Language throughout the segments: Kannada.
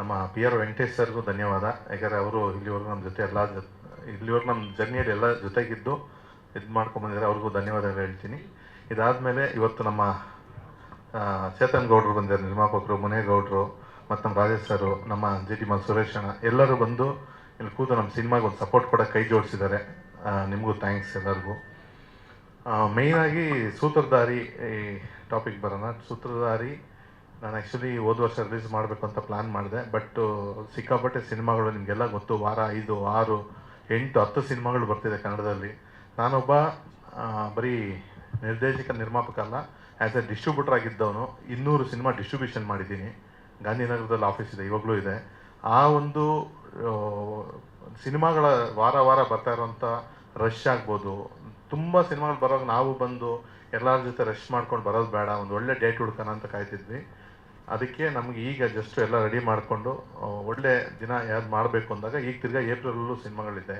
ನಮ್ಮ ಪಿ ಆರ್ ವೆಂಕಟೇಶ್ ಸರ್ಗೂ ಧನ್ಯವಾದ. ಯಾಕಂದರೆ ಅವರು ಇಲ್ಲಿವರೆಗೂ ನಮ್ಮ ಜೊತೆ ಎಲ್ಲ ಇಲ್ಲಿವರೆಗೂ ನಮ್ಮ ಜರ್ನಿಯಲ್ಲಿ ಎಲ್ಲ ಜೊತೆಗಿದ್ದು ಇದು ಮಾಡ್ಕೊಂಬಂದಿದ್ದಾರೆ ಅವ್ರಿಗೂ ಧನ್ಯವಾದಗಳು ಹೇಳ್ತೀನಿ. ಇದಾದಮೇಲೆ ಇವತ್ತು ನಮ್ಮ ಚೇತನ್ ಗೌಡ್ರು ಬಂದಿದ್ದಾರೆ ನಿರ್ಮಾಪಕರು ಮುನೇಗೌಡರು ಮತ್ತು ನಮ್ಮ ರಾಜೇಶ್ ಸರು, ನಮ್ಮ ಜಿ ಟಿ ಮಲ್ ಸುರೇಶ್ ಅಣ್ಣ, ಎಲ್ಲರೂ ಬಂದು ಇಲ್ಲಿ ಕೂತು ನಮ್ಮ ಸಿನಿಮಾಗೆ ಒಂದು ಸಪೋರ್ಟ್ ಕೊಡೋಕೆ ಕೈ ಜೋಡಿಸಿದ್ದಾರೆ. ನಿಮಗೂ ಥ್ಯಾಂಕ್ಸ್ ಎಲ್ಲರಿಗೂ. ಮೇಯ್ನಾಗಿ ಸೂತ್ರಧಾರಿ, ಈ ಟಾಪಿಕ್ ಬರೋಣ. ಸೂತ್ರಧಾರಿ ನಾನು ಆ್ಯಕ್ಚುಲಿ ಹೋದ ವರ್ಷ ರಿಲೀಸ್ ಮಾಡಬೇಕು ಅಂತ ಪ್ಲ್ಯಾನ್ ಮಾಡಿದೆ ಬಟ್ ಸಿಕ್ಕಾಪಟ್ಟೆ ಸಿನಿಮಾಗಳು ನಿಮಗೆಲ್ಲ ಗೊತ್ತು. ವಾರ ಐದು, ಆರು, ಎಂಟು, ಹತ್ತು ಸಿನಿಮಾಗಳು ಬರ್ತಿದೆ ಕನ್ನಡದಲ್ಲಿ. ನಾನೊಬ್ಬ ಬರೀ ನಿರ್ದೇಶಕ, ನಿರ್ಮಾಪಕ ಅಲ್ಲ ಆ್ಯಸ್ ಎ ಡಿಸ್ಟ್ರಿಬ್ಯೂಟರ್ ಆಗಿದ್ದವನು. ಇನ್ನೂರು ಸಿನಿಮಾ ಡಿಸ್ಟ್ರಿಬ್ಯೂಷನ್ ಮಾಡಿದ್ದೀನಿ. ಗಾಂಧಿನಗರದಲ್ಲಿ ಆಫೀಸ್ ಇದೆ, ಇವಾಗಲೂ ಇದೆ. ಆ ಒಂದು ಸಿನಿಮಾಗಳ ವಾರ ವಾರ ಬರ್ತಾ ಇರೋಂಥ ರಶ್ ಆಗ್ಬೋದು. ತುಂಬ ಸಿನಿಮಾಗಳು ಬರೋವಾಗ ನಾವು ಬಂದು ಎಲ್ಲರ ಜೊತೆ ರಶ್ ಮಾಡ್ಕೊಂಡು ಬರೋದು ಬೇಡ. ಒಂದು ಒಳ್ಳೆ ಡೇಟ್ ಹುಡ್ಕೋಣ ಅಂತ ಕಾಯ್ತಿದ್ವಿ. ಅದಕ್ಕೆ ನಮಗೆ ಈಗ ಜಸ್ಟ್ ಎಲ್ಲ ರೆಡಿ ಮಾಡಿಕೊಂಡು ಒಳ್ಳೆ ದಿನ ಯಾವ್ದು ಮಾಡಬೇಕು ಅಂದಾಗ ಈಗ ತಿರ್ಗಾ ಏಪ್ರಿಲಲ್ಲೂ ಸಿನಿಮಾಗಳಿದೆ,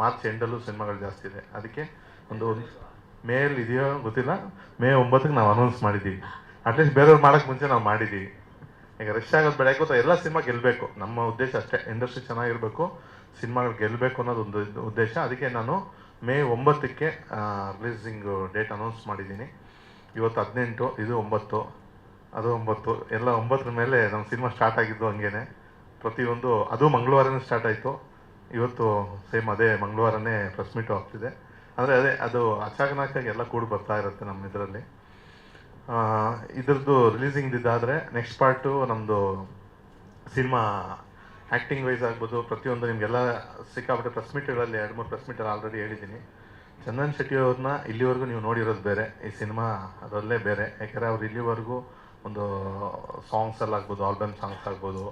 ಮಾರ್ಚ್ ಎಂಡಲ್ಲೂ ಸಿನಿಮಾಗಳು ಜಾಸ್ತಿ ಇದೆ. ಅದಕ್ಕೆ ಒಂದು ಮೇಲ್ ಇದೆಯೋ ಗೊತ್ತಿಲ್ಲ, ಮೇ ಒಂಬತ್ತಕ್ಕೆ ನಾವು ಅನೌನ್ಸ್ ಮಾಡಿದ್ದೀವಿ ಅಟ್ಲೀಸ್ಟ್ ಬೇರೆಯವ್ರು ಮಾಡೋಕ್ಕೆ ಮುಂಚೆ ನಾವು ಮಾಡಿದ್ದೀವಿ ಈಗ ರಶ್ ಆಗೋದು ಬೇಡ. ಗೊತ್ತಾ, ಎಲ್ಲ ಸಿನಿಮಾ ಗೆಲ್ಲಬೇಕು ನಮ್ಮ ಉದ್ದೇಶ ಅಷ್ಟೇ. ಇಂಡಸ್ಟ್ರಿ ಚೆನ್ನಾಗಿರಬೇಕು, ಸಿನಿಮಾಗಳು ಗೆಲ್ಲಬೇಕು ಅನ್ನೋದು ಒಂದು ಇದು ಉದ್ದೇಶ. ಅದಕ್ಕೆ ನಾನು ಮೇ ಒಂಬತ್ತಕ್ಕೆ ರಿಲೀಸಿಂಗ್ ಡೇಟ್ ಅನೌನ್ಸ್ ಮಾಡಿದ್ದೀನಿ ಇವತ್ತು ಹದಿನೆಂಟು, ಇದು ಒಂಬತ್ತು. ಅದು ಒಂಬತ್ತು, ಎಲ್ಲ ಒಂಬತ್ತರ ಮೇಲೆ ನಮ್ಮ ಸಿನಿಮಾ ಸ್ಟಾರ್ಟ್ ಆಗಿದ್ದು ಹಂಗೇನೆ. ಪ್ರತಿಯೊಂದು, ಅದು ಮಂಗಳವಾರನೇ ಸ್ಟಾರ್ಟ್ ಆಯಿತು. ಇವತ್ತು ಸೇಮ್ ಅದೇ ಮಂಗಳವಾರನೇ ಪ್ರೆಸ್ ಮೀಟು ಆಗ್ತಿದೆ. ಅಂದರೆ ಅದೇ, ಅದು ಅಚಾನಕಾಗಿ ಎಲ್ಲ ಕೂಡಿ ಬರ್ತಾ ಇರುತ್ತೆ ನಮ್ಮ ಇದರಲ್ಲಿ. ಇದ್ರದ್ದು ರಿಲೀಸಿಂಗ್ ಇದಾದರೆ ನೆಕ್ಸ್ಟ್ ಪಾರ್ಟು ನಮ್ಮದು ಸಿನಿಮಾ ಆ್ಯಕ್ಟಿಂಗ್ ವೈಸ್ ಆಗ್ಬೋದು, ಪ್ರತಿಯೊಂದು ನಿಮಗೆಲ್ಲ ಸಿಕ್ಕಾಪಟ್ಟೆ ಪ್ರೆಸ್ ಮೀಟ್ಗಳಲ್ಲಿ ಎರಡು ಮೂರು ಪ್ರೆಸ್ ಮೀಟಲ್ಲಿ ಆಲ್ರೆಡಿ ಹೇಳಿದ್ದೀನಿ. ಚಂದನ್ ಶೆಟ್ಟಿ ಅವ್ರನ್ನ ಇಲ್ಲಿವರೆಗೂ ನೀವು ನೋಡಿರೋದು ಬೇರೆ. ಈ ಸಿನಿಮಾ ಅದರಲ್ಲೇ ಬೇರೆ. ಯಾಕಂದರೆ ಅವ್ರು ಇಲ್ಲಿವರೆಗೂ ಒಂದು ಸಾಂಗ್ಸ್ ಎಲ್ಲ ಆಗ್ಬೋದು ಆಲ್ಬಮ್ ಸಾಂಗ್ಸ್ ಆಗ್ಬೋದು,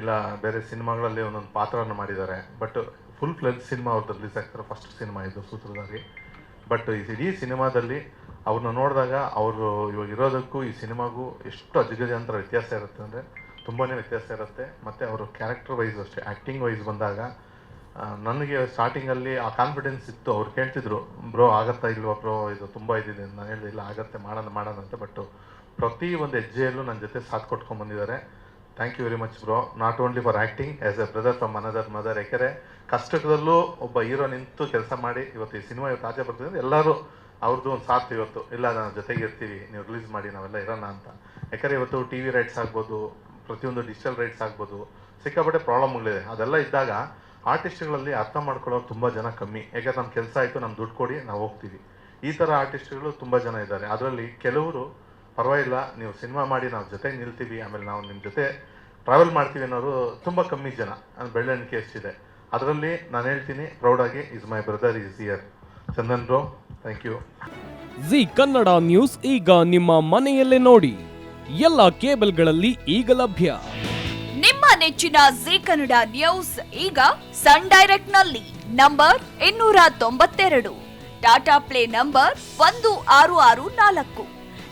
ಇಲ್ಲ ಬೇರೆ ಸಿನಿಮಾಗಳಲ್ಲಿ ಒಂದೊಂದು ಪಾತ್ರವನ್ನು ಮಾಡಿದ್ದಾರೆ. ಬಟ್ ಫುಲ್ ಫ್ಲೆಜ್ ಸಿನಿಮಾ ಅವ್ರದ್ದು ರಿಲೀಸ್ ಆಗ್ತಾರೆ ಫಸ್ಟ್ ಸಿನಿಮಾ ಇದು ಸೂತ್ರಧಾರಿ ಬಟ್ ಈ ಇಡೀ ಸಿನಿಮಾದಲ್ಲಿ ಅವ್ರನ್ನ ನೋಡಿದಾಗ ಅವರು ಇವಾಗ ಇರೋದಕ್ಕೂ ಈ ಸಿನಿಮಾಗೂ ಎಷ್ಟು ಅಜಗಜಾಂತರ ವ್ಯತ್ಯಾಸ ಇರುತ್ತೆ ಅಂದರೆ ತುಂಬಾ ವ್ಯತ್ಯಾಸ ಇರುತ್ತೆ. ಮತ್ತು ಅವರು ಕ್ಯಾರೆಕ್ಟರ್ ವೈಸ್ ಅಷ್ಟೇ ಆ್ಯಕ್ಟಿಂಗ್ ವೈಸ್ ಬಂದಾಗ ನನಗೆ ಸ್ಟಾರ್ಟಿಂಗಲ್ಲಿ ಆ ಕಾನ್ಫಿಡೆನ್ಸ್ ಇತ್ತು. ಅವ್ರು ಕೇಳ್ತಿದ್ರು, ಬ್ರೋ, ಆಗತ್ತಾ ಇಲ್ವಾ ಬ್ರೋ? ಇದು ತುಂಬ ಇದಿದೆ. ನಾನು ಹೇಳಿದೆ, ಇಲ್ಲ, ಆಗತ್ತೆ, ಮಾಡೋಣ ಮಾಡೋಣ ಅಂತ. ಬಟ್ ಪ್ರತಿ ಒಂದು ಹೆಜ್ಜೆಯಲ್ಲೂ ನನ್ನ ಜೊತೆ ಸಾಥ್ ಕೊಟ್ಕೊಂಡು ಬಂದಿದ್ದಾರೆ. Thank you very much bro not only for acting as a brother from another mother ಯಾಕೆಂದರೆ ಕಷ್ಟದಲ್ಲೂ ಒಬ್ಬ ಹೀರೋ ನಿಂತು ಕೆಲಸ ಮಾಡಿ ಇವತ್ತು ಈ ಸಿನಿಮಾ ಇವತ್ತು ಆಚೆ ಬರ್ತಿದ್ರೆ ಎಲ್ಲರೂ ಅವ್ರದ್ದು ಒಂದು ಸಾಥ್ ಇವತ್ತು. ಇಲ್ಲ, ನಾನು ಜೊತೆಗೆ ಇರ್ತೀವಿ, ನೀವು ರಿಲೀಸ್ ಮಾಡಿ, ನಾವೆಲ್ಲ ಇರೋಣ ಅಂತ. ಯಾಕಂದರೆ ಇವತ್ತು ಟಿ ವಿ ರೈಟ್ಸ್ ಆಗ್ಬೋದು, ಪ್ರತಿಯೊಂದು ಡಿಜಿಟಲ್ ರೈಟ್ಸ್ ಆಗ್ಬೋದು, ಸಿಕ್ಕಾಪಟ್ಟೆ ಪ್ರಾಬ್ಲಮ್ಗಳಿದೆ ಅದೆಲ್ಲ ಇದ್ದಾಗ ಆರ್ಟಿಸ್ಟ್ಗಳಲ್ಲಿ ಅರ್ಥ ಮಾಡ್ಕೊಳ್ಳೋರು ತುಂಬ ಜನ ಕಮ್ಮಿ. ಯಾಕಂದ್ರೆ ನಮ್ಮ ಕೆಲಸ ಆಯಿತು ನಮ್ಮ ದುಡ್ಡು ಕೊಡಿ, ನಾವು ಹೋಗ್ತೀವಿ. ಈ ಥರ ಆರ್ಟಿಸ್ಟ್ಗಳು ತುಂಬ ಜನ ಇದ್ದಾರೆ. ಅದರಲ್ಲಿ ಕೆಲವರು ಪರವಾಗಿಲ್ಲ ನೀವು ಸಿನಿಮಾ ಮಾಡಿ ನಾವು ಜೊತೆಗೆ ನಿಲ್ತೀವಿ ಆಮೇಲೆ ನಾವು ನಿಮ್ಮ ಜೊತೆ ಟ್ರಾವೆಲ್ ಮಾಡ್ತೀವಿ ಅನ್ನೋರು ತುಂಬ ಕಮ್ಮಿ ಜನ ಅದು ಬೆಳ್ಳಣಿಕೆ ಎಷ್ಟಿದೆ. ಅದರಲ್ಲಿ ನಾನು ಹೇಳ್ತೀನಿ ಪ್ರೌಡಾಗಿ is my brother is here Chandan rho thank you Zee Kannada news ಈಗ ನಿಮ್ಮ ಮನೆಯಲ್ಲೇ ನೋಡಿ ಎಲ್ಲ ಕೇಬಲ್ಗಳಲ್ಲಿ ಈಗ ಲಭ್ಯ. ನಿಮ್ಮ ನೆಚ್ಚಿನ ಜಿ ಕನ್ನಡ ನ್ಯೂಸ್ ಈಗ ಸನ್ ಡೈರೆಕ್ಟ್ನಲ್ಲಿ ನಂಬರ್ ಇನ್ನೂರ ತೊಂಬತ್ತೆರಡು. ಟಾಟಾ ಪ್ಲೇ ನಂಬರ್ ಒಂದು ಆರು ಆರು ನಾಲ್ಕು.